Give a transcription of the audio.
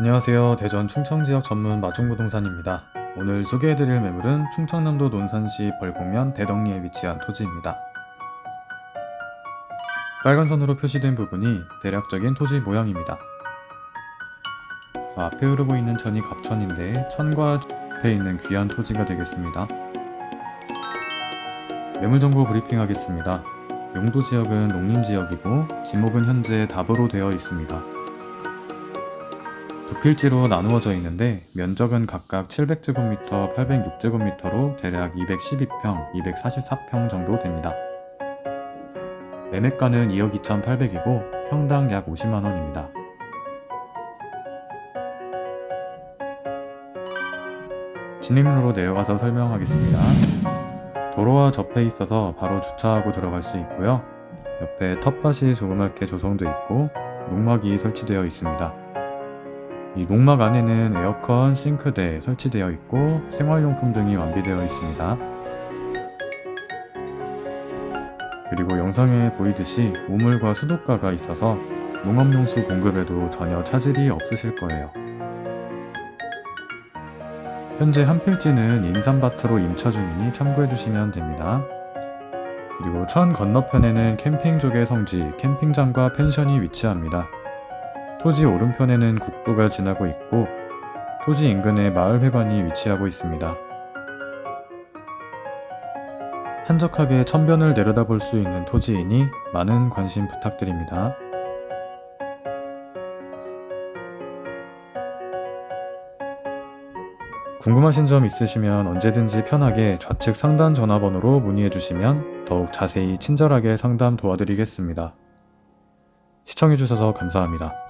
안녕하세요. 대전 충청 지역 전문 마중부동산입니다. 오늘 소개해드릴 매물은 충청남도 논산시 벌곡면 대덕리에 위치한 토지입니다. 빨간 선으로 표시된 부분이 대략적인 토지 모양입니다. 저 앞에 흐르고 있는 천이 갑천인데 천과 앞에 있는 귀한 토지가 되겠습니다. 매물 정보 브리핑하겠습니다. 용도 지역은 농림 지역이고 지목은 현재 답으로 되어 있습니다. 두 필지로 나누어져 있는데 면적은 각각 700제곱미터, 806제곱미터로 대략 212평, 244평 정도 됩니다. 매매가는 2억 2,800이고 평당 약 50만 원입니다. 진입로로 내려가서 설명하겠습니다. 도로와 접해 있어서 바로 주차하고 들어갈 수 있고요. 옆에 텃밭이 조그맣게 조성되어 있고 농막이 설치되어 있습니다. 이 농막 안에는 에어컨, 싱크대 설치되어 있고 생활용품 등이 완비되어 있습니다. 그리고 영상에 보이듯이 우물과 수도가가 있어서 농업용수 공급에도 전혀 차질이 없으실 거예요. 현재 한 필지는 인삼밭으로 임차 중이니 참고해 주시면 됩니다. 그리고 천 건너편에는 캠핑족의 성지, 캠핑장과 펜션이 위치합니다. 토지 오른편에는 국도가 지나고 있고 토지 인근에 마을회관이 위치하고 있습니다. 한적하게 천변을 내려다볼 수 있는 토지이니 많은 관심 부탁드립니다. 궁금하신 점 있으시면 언제든지 편하게 좌측 상단 전화번호로 문의해 주시면 더욱 자세히 친절하게 상담 도와드리겠습니다. 시청해 주셔서 감사합니다.